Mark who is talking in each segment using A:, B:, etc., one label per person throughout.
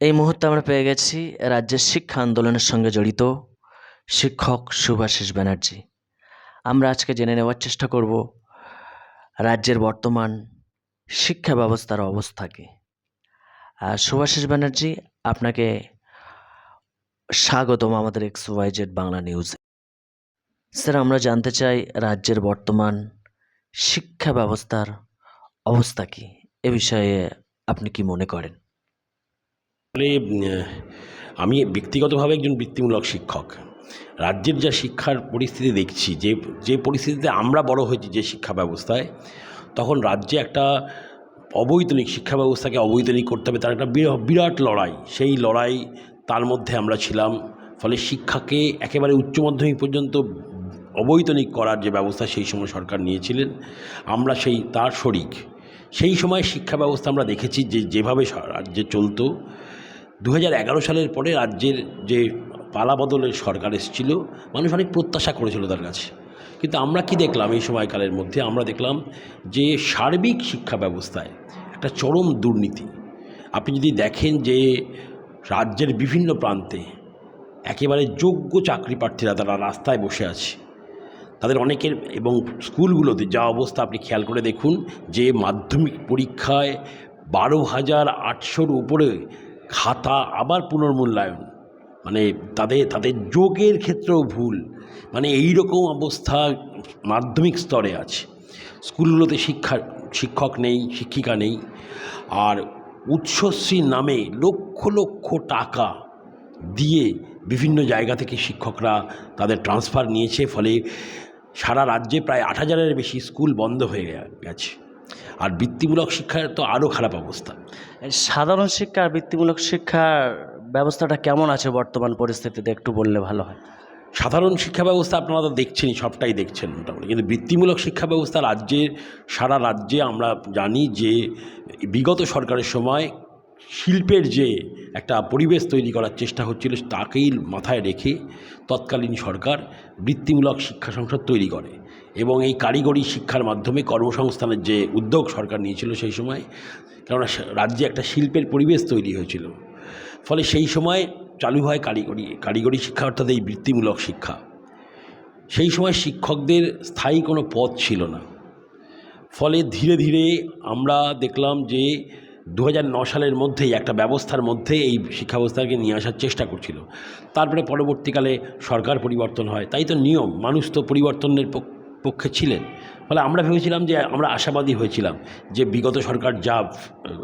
A: এই মুহূর্তে আমরা পেয়ে গেছি রাজ্যের শিক্ষা আন্দোলনের সঙ্গে জড়িত শিক্ষক শুভাশিস ব্যানার্জি। আমরা আজকে জেনে নেওয়ার চেষ্টা করব রাজ্যের বর্তমান শিক্ষা ব্যবস্থার অবস্থা কী। আর শুভাশিস ব্যানার্জি, আপনাকে স্বাগতম আমাদের এক্স ওয়াই জেড বাংলা নিউজে। স্যার, আমরা জানতে চাই রাজ্যের বর্তমান শিক্ষা ব্যবস্থার অবস্থা কী? এ বিষয়ে আপনি কি মনে করেন?
B: আসলে আমি ব্যক্তিগতভাবে একজন বৃত্তিমূলক শিক্ষক। রাজ্যের যা শিক্ষার পরিস্থিতি দেখছি, যে যে পরিস্থিতিতে আমরা বড় হয়েছি যে শিক্ষা ব্যবস্থায়, তখন রাজ্যে একটা অবৈতনিক শিক্ষা ব্যবস্থাকে অবৈতনিক করতে হবে, তার একটা বিরা- বিরাট লড়াই। সেই লড়াই, তার মধ্যে আমরা ছিলাম। ফলে শিক্ষাকে একেবারে উচ্চ মাধ্যমিক পর্যন্ত অবৈতনিক করার যে ব্যবস্থা, সেই সময় সরকার নিয়েছিলেন। আমরা সেই, তার শরিক। সেই সময় শিক্ষা ব্যবস্থা আমরা দেখেছি যে, যেভাবে রাজ্যে চলতো দু সালের পরে রাজ্যের যে পালাবদলের সরকার এসেছিল, মানুষ অনেক প্রত্যাশা করেছিল তার কাছে। কিন্তু আমরা কি দেখলাম এই সময়কালের মধ্যে? আমরা দেখলাম যে সার্বিক শিক্ষা ব্যবস্থায় একটা চরম দুর্নীতি। আপনি যদি দেখেন যে রাজ্যের বিভিন্ন প্রান্তে একেবারে যোগ্য চাকরি প্রার্থীরা তারা রাস্তায় বসে আছে। তাদের অনেকের এবং স্কুলগুলোতে যা অবস্থা আপনি খেয়াল করে দেখুন, যে মাধ্যমিক পরীক্ষায় বারো হাজার আটশোর উপরে খাতা আবার পুনর্মূল্যায়ন। মানে তাদের তাদের যোগের ক্ষেত্রেও ভুল। মানে এই রকম অবস্থা মাধ্যমিক স্তরে আছে। স্কুলগুলোতে শিক্ষা, শিক্ষক নেই, শিক্ষিকা নেই। আর উৎসশ্রী নামে লক্ষ লক্ষ টাকা দিয়ে বিভিন্ন জায়গা থেকে শিক্ষকরা তাদের ট্রান্সফার নিয়েছে। ফলে সারা রাজ্যে প্রায় আট হাজারের বেশি স্কুল বন্ধ হয়ে গেছে। আর বৃত্তিমূলক শিক্ষার তো আরও খারাপ অবস্থা।
A: সাধারণ শিক্ষা আর বৃত্তিমূলক শিক্ষার ব্যবস্থাটা কেমন আছে বর্তমান পরিস্থিতিতে একটু বললে ভালো হয়?
B: সাধারণ শিক্ষা ব্যবস্থা আপনারা তো দেখছেনই সবটাই দেখছেন মোটামুটি। কিন্তু বৃত্তিমূলক শিক্ষা ব্যবস্থা রাজ্যের সারা রাজ্যে আমরা জানি যে বিগত সরকারের সময় শিল্পের যে একটা পরিবেশ তৈরি করার চেষ্টা হচ্ছিল, তাকেই মাথায় রেখে তৎকালীন সরকার বৃত্তিমূলক শিক্ষা সংসদ তৈরি করে। এবং এই কারিগরি শিক্ষার মাধ্যমে কর্মসংস্থানের যে উদ্যোগ সরকার নিয়েছিল সেই সময়, কেননা রাজ্যে একটা শিল্পের পরিবেশ তৈরি হয়েছিল। ফলে সেই সময় চালু হয় কারিগরি কারিগরি শিক্ষা, অর্থাৎ এই বৃত্তিমূলক শিক্ষা। সেই সময় শিক্ষকদের স্থায়ী কোনো পদ ছিল না। ফলে ধীরে ধীরে আমরা দেখলাম যে দু সালের মধ্যেই, একটা ব্যবস্থার মধ্যে এই শিক্ষা ব্যবস্থাকে নিয়ে আসার চেষ্টা করছিল। তারপরে পরবর্তীকালে সরকার পরিবর্তন হয়। তাই তো নিয়ম, মানুষ তো পরিবর্তনের পক- পক্ষে ছিলেন। ফলে আমরা ভেবেছিলাম যে আমরা আশাবাদী হয়েছিলাম যে বিগত সরকার যা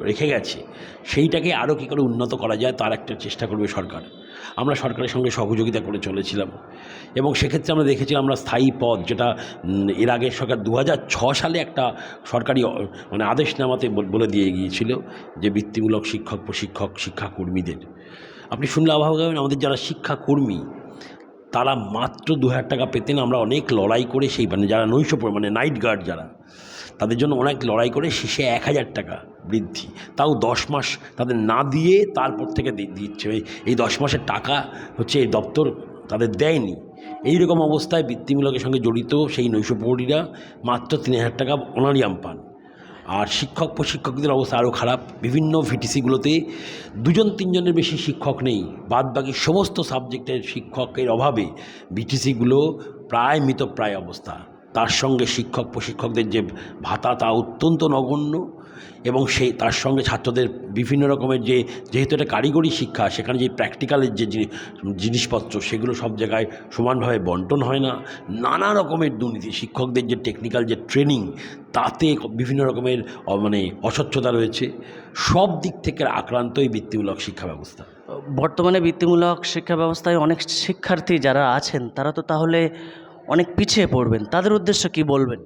B: রেখে গেছে, সেইটাকে আরও কী করে উন্নত করা যায় তার একটা চেষ্টা করবে সরকার। আমরা সরকারের সঙ্গে সহযোগিতা করে চলেছিলাম। এবং সেক্ষেত্রে আমরা দেখেছিলাম আমরা স্থায়ী পদ যেটা এর আগের সরকার দু সালে একটা সরকারি মানে আদেশনামাতে বল- দিয়ে গিয়েছিল যে বৃত্তিমূলক শিক্ষক, প্রশিক্ষক, শিক্ষাকর্মীদের। আপনি শুনলে অভাব আমাদের যারা শিক্ষাকর্মী তারা মাত্র দু হাজার টাকা পেতেন আমরা অনেক লড়াই করে সেই মানে যারা নৈশ মানে নাইট গার্ড যারা, তাদের জন্য অনেক লড়াই করে শেষে এক হাজার টাকা বৃদ্ধি। তাও দশ মাস তাদের না দিয়ে তারপর থেকে দিচ্ছে। এই দশ মাসের টাকা হচ্ছে এই দপ্তর তাদের দেয়নি। এই রকম অবস্থায় বৃত্তিমূলকের সঙ্গে জড়িত সেই নৈশপ্রহরীরা মাত্র তিন হাজার টাকা অনারিয়াম পান। আর শিক্ষক, প্রশিক্ষকদের অবস্থা আরও খারাপ। বিভিন্ন ভিটিসিগুলোতে দুজন, তিনজনের বেশি শিক্ষক নেই। বাদ বাকি সমস্ত সাবজেক্টের শিক্ষকের অভাবে ভিটিসিগুলো প্রায় মৃতপ্রায় অবস্থা। তার সঙ্গে শিক্ষক, প্রশিক্ষকদের যে ভাতা তা অত্যন্ত নগণ্য। এবং সেই, তার সঙ্গে ছাত্রদের বিভিন্ন রকমের যে, যেহেতু এটা কারিগরি শিক্ষা, সেখানে যে প্র্যাকটিক্যালের যে জিনিসপত্র, সেগুলো সব জায়গায় সমানভাবে বন্টন হয় না। নানা রকমের দুর্নীতি, শিক্ষকদের যে টেকনিক্যাল যে ট্রেনিং তাতে বিভিন্ন রকমের মানে অস্বচ্ছতা রয়েছে। সব দিক থেকে আক্রান্ত এই বৃত্তিমূলক শিক্ষা ব্যবস্থা।
A: বর্তমানে বৃত্তিমূলক শিক্ষা ব্যবস্থায় অনেক শিক্ষার্থী যারা আছেন, তারা তো তাহলে অনেক পিছিয়ে পড়বেন। তাদের উদ্দেশ্য কি বলবেন?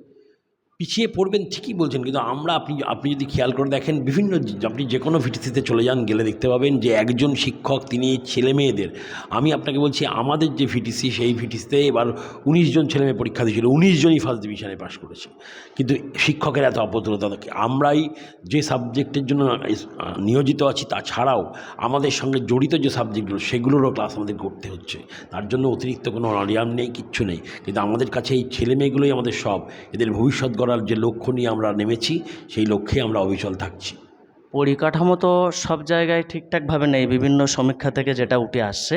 B: পিছিয়ে পড়বেন ঠিকই বলছেন, কিন্তু আমরা আপনি আপনি যদি খেয়াল করে দেখেন বিভিন্ন আপনি যে কোনো ভিটিসিতে চলে যান, গেলে দেখতে পাবেন যে একজন শিক্ষক, তিনি ছেলে মেয়েদের আমি আপনাকে বলছি আমাদের যে ভিটিসি, সেই ভিটিসিতে এবার উনিশ জন ছেলে মেয়ে পরীক্ষা দিয়েছিল, উনিশ জনই ফার্স্ট ডিভিশনে পাশ করেছে। কিন্তু শিক্ষকের এত অপদ্রতা আমরাই যে সাবজেক্টের জন্য নিয়োজিত আছি, তাছাড়াও আমাদের সঙ্গে জড়িত যে সাবজেক্টগুলো সেগুলোরও ক্লাস আমাদের করতে হচ্ছে। তার জন্য অতিরিক্ত কোনো অনিয়ম নেই, কিচ্ছু নেই। কিন্তু আমাদের কাছে এই ছেলে মেয়েগুলোই আমাদের সব। এদের ভবিষ্যৎ গড়ার যে লক্ষ্য নিয়ে আমরা নেমেছি, সেই লক্ষ্যে আমরা অবিচল থাকছি।
A: পরিকাঠামো তো সব জায়গায় ঠিকঠাকভাবে নেই, বিভিন্ন সমীক্ষা থেকে যেটা উঠে আসছে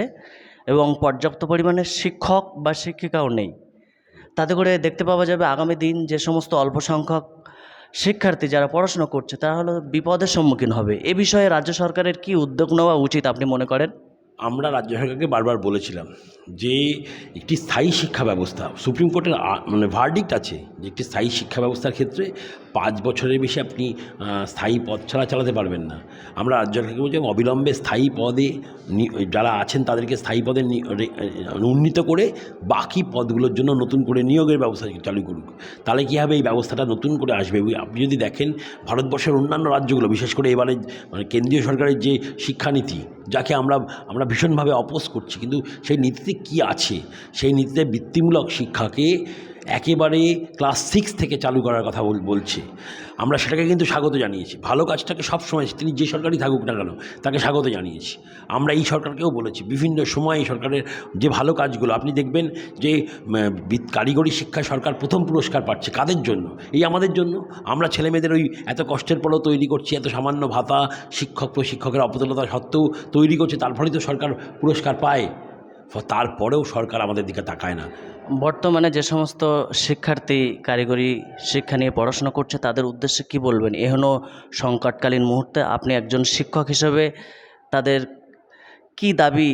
A: এবং পর্যাপ্ত পরিমাণে শিক্ষক বা শিক্ষিকাও নেই। তাতে করে দেখতে পাওয়া যাবে আগামী দিন যে সমস্ত অল্প সংখ্যক শিক্ষার্থী যারা পড়াশোনা করছে, তারা হলো বিপদের সম্মুখীন হবে। এ বিষয়ে রাজ্য সরকারের কি উদ্যোগ নেওয়া উচিত আপনি মনে করেন?
B: আমরা রাজ্য সরকারকে বারবার বলেছিলাম যে একটি স্থায়ী শিক্ষা ব্যবস্থা, সুপ্রিম কোর্টের মানে ভার্ডিক্ট আছে যে একটি স্থায়ী শিক্ষা ব্যবস্থার ক্ষেত্রে পাঁচ বছরের বেশি আপনি স্থায়ী পদ ছাড়া চালাতে পারবেন না। আমরা রাজ্য সরকারকে বলছি অবিলম্বে স্থায়ী পদে যারা আছেন তাদেরকে স্থায়ী পদে উন্নীত করে বাকি পদগুলোর জন্য নতুন করে নিয়োগের ব্যবস্থা চালু করুক। তাহলে কী হবে? এই ব্যবস্থাটা নতুন করে আসবে। আপনি যদি দেখেন, ভারতবর্ষের অন্যান্য রাজ্যগুলো, বিশেষ করে এবারে মানে কেন্দ্রীয় সরকারের যে শিক্ষানীতি যাকে আমরা আমরা ভীষণভাবে অপোজ করছি। কিন্তু সেই নীতিতে কী আছে? সেই নীতিতে বৃত্তিমূলক শিক্ষাকে একেবারে ক্লাস সিক্স থেকে চালু করার কথা বলছে। আমরা সেটাকে কিন্তু স্বাগত জানিয়েছি। ভালো কাজটাকে সবসময় তিনি যে সরকারই থাকুক না কেন, তাকে স্বাগত জানিয়েছি। আমরা এই সরকারকেও বলেছি, বিভিন্ন সময় এই সরকারের যে ভালো কাজগুলো, আপনি দেখবেন যে কারিগরি শিক্ষায় সরকার প্রথম পুরস্কার পাচ্ছে। কাদের জন্য? এই আমাদের জন্য? আমরা ছেলেমেয়েদের ওই এত কষ্টের পরেও তৈরি করছি, এত সামান্য ভাতা, শিক্ষক, প্রশিক্ষকের অপতুলতা সত্ত্বেও তৈরি করছে তারপরেই তো সরকার পুরস্কার পায়। তারপরেও সরকার আমাদের দিকে তাকায় না।
A: বর্তমানে যে সমস্ত শিক্ষার্থী কারিগরি শিক্ষা নিয়ে পড়াশোনা করছে, তাদের উদ্দেশ্যে কি বলবেন? এহেন সংকটকালীন মুহূর্তে আপনি একজন শিক্ষক হিসেবে তাদের কি দাবি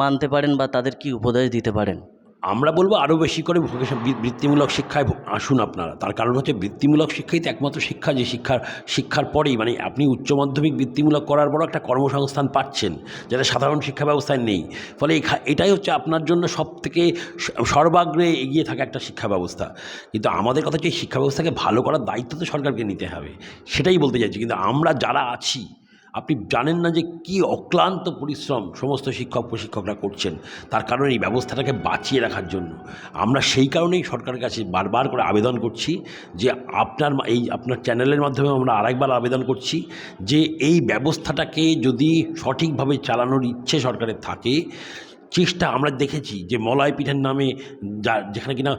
A: মানতে পারেন বা তাদের কি উপদেশ দিতে পারেন?
B: আমরা বলব আরও বেশি করে বৃত্তিমূলক শিক্ষায় আসুন আপনারা। তার কারণ হচ্ছে বৃত্তিমূলক শিক্ষাই তো একমাত্র শিক্ষা যে শিক্ষার শিক্ষার পরেই মানে আপনি উচ্চ মাধ্যমিক বৃত্তিমূলক করার পরও একটা কর্মসংস্থান পাচ্ছেন, যেটা সাধারণ শিক্ষা ব্যবস্থায় নেই। ফলে এটাই হচ্ছে আপনার জন্য সব থেকে সর্বাগ্রে এগিয়ে থাকা একটা শিক্ষা ব্যবস্থা। কিন্তু আমাদের কথা হচ্ছে শিক্ষা ব্যবস্থাকে ভালো করার দায়িত্ব তো সরকারকে নিতে হবে, সেটাই বলতে চাইছি। কিন্তু আমরা যারা আছি আপনি জানেন না যে কি অক্লান্ত পরিশ্রম সমস্ত শিক্ষক প্রশিক্ষকরা করছেন? তার কারণে এই ব্যবস্থাটাকে বাঁচিয়ে রাখার জন্য। আমরা সেই কারণেই সরকারের কাছে বারবার করে আবেদন করছি যে আপনার এই আপনার চ্যানেলের মাধ্যমে আমরা আরেকবার আবেদন করছি যে এই ব্যবস্থাটাকে যদি সঠিকভাবে চালানোর ইচ্ছে সরকারের থাকে, চেষ্টা আমরা দেখেছি যে মলয় পিঠের নামে যা যেখানে কিনা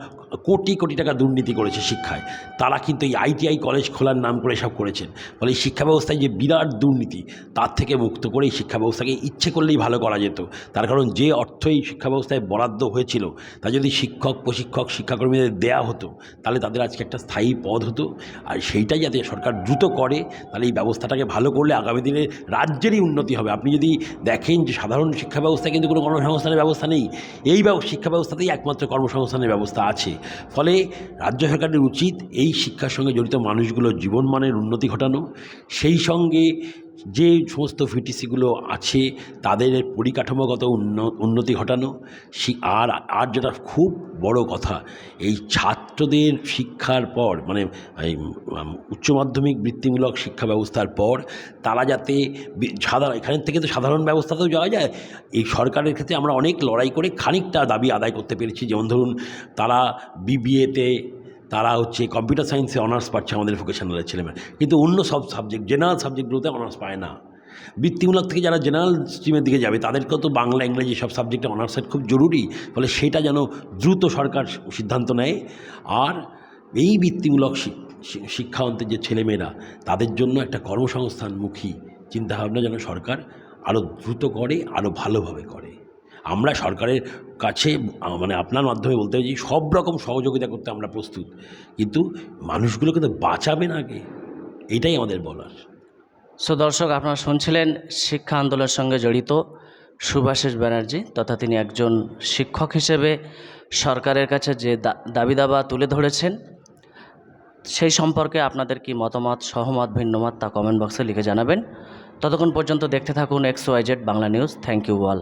B: কোটি কোটি টাকা দুর্নীতি করেছে শিক্ষায়। তারা কিন্তু এই আইটিআই কলেজ খোলার নাম করে সব করেছেন। ফলে এই শিক্ষা ব্যবস্থায় যে বিরাট দুর্নীতি, তার থেকে মুক্ত করে এই শিক্ষা ব্যবস্থাকে ইচ্ছে করলেই ভালো করা যেত। তার কারণ যে অর্থ এই শিক্ষা ব্যবস্থায় বরাদ্দ হয়েছিল, তা যদি শিক্ষক, প্রশিক্ষক, শিক্ষাকর্মীদের দেয়া হতো, তাহলে তাদের আজকে একটা স্থায়ী পদ হতো। আর সেইটাই যাতে সরকার দ্রুত করে, তাহলে এই ব্যবস্থাটাকে ভালো করলে আগামী দিনে রাজ্যেরই উন্নতি হবে। আপনি যদি দেখেন যে সাধারণ শিক্ষা ব্যবস্থায় কিন্তু কোনো কর্মসংস্থানের ব্যবস্থা নেই, এই শিক্ষা ব্যবস্থাতেই একমাত্র কর্মসংস্থানের ব্যবস্থা আছে। ফলে রাজ্য সরকারের উচিত এই শিক্ষার সঙ্গে জড়িত মানুষগুলোর জীবনমানের উন্নতি ঘটানো। সেই সঙ্গে যে সমস্ত ভিটিসিগুলো আছে তাদের পরিকাঠামোগত উন্ন- উন্নতি ঘটানো আর আর যেটা খুব বড় কথা, এই ছাত্রদের শিক্ষার পর মানে উচ্চ মাধ্যমিক বৃত্তিমূলক শিক্ষা ব্যবস্থার পর তারা যাতে সাধারণ, এখান থেকে তো সাধারণ ব্যবস্থাতেও যাওয়া যায়। এই সরকারের ক্ষেত্রে আমরা অনেক লড়াই করে খানিকটা দাবি আদায় করতে পেরেছি। যেমন ধরুন, তারা বিবিএতে তারা হচ্ছে কম্পিউটার সায়েন্সে অনার্স পাচ্ছে আমাদের ভোকেশনালের ছেলেমেয়ে। কিন্তু অন্য সব সাবজেক্ট জেনারেল সাবজেক্টগুলোতে অনার্স পায় না। বৃত্তিমূলক থেকে যারা জেনারেল স্ট্রিমের দিকে যাবে, তাদেরকেও তো বাংলা, ইংরেজি সব সাবজেক্টে অনার্স সেট খুব জরুরি। ফলে সেটা যেন দ্রুত সরকার সিদ্ধান্ত নেয়। আর এই বৃত্তিমূলক শিক- শি- শিক্ষা অন্তের যে ছেলেমেয়েরা, তাদের জন্য একটা কর্মসংস্থানমুখী চিন্তাভাবনা যেন সরকার আরও দ্রুত করে আরও ভালোভাবে করে। আমরা সরকারের কাছে মানে আপনার মাধ্যমে বলতে চাইছি সব রকম সহযোগিতা করতে আমরা প্রস্তুত। কিন্তু মানুষগুলোকে তো বাঁচাবেন আগে? এটাই আমাদের বলার।
A: সো দর্শক, আপনারা শুনছিলেন শিক্ষা আন্দোলনের সঙ্গে জড়িত সুভাষিস ব্যানার্জি তথা তিনি একজন শিক্ষক হিসেবে সরকারের কাছে যে দাবি দাবা তুলে ধরেছেন, সেই সম্পর্কে আপনাদের কি মতামত, সহমত, ভিন্নমত তা কমেন্ট বক্সে লিখে জানাবেন। ততক্ষণ পর্যন্ত দেখতে থাকুন X Y Z Bangla news thank you all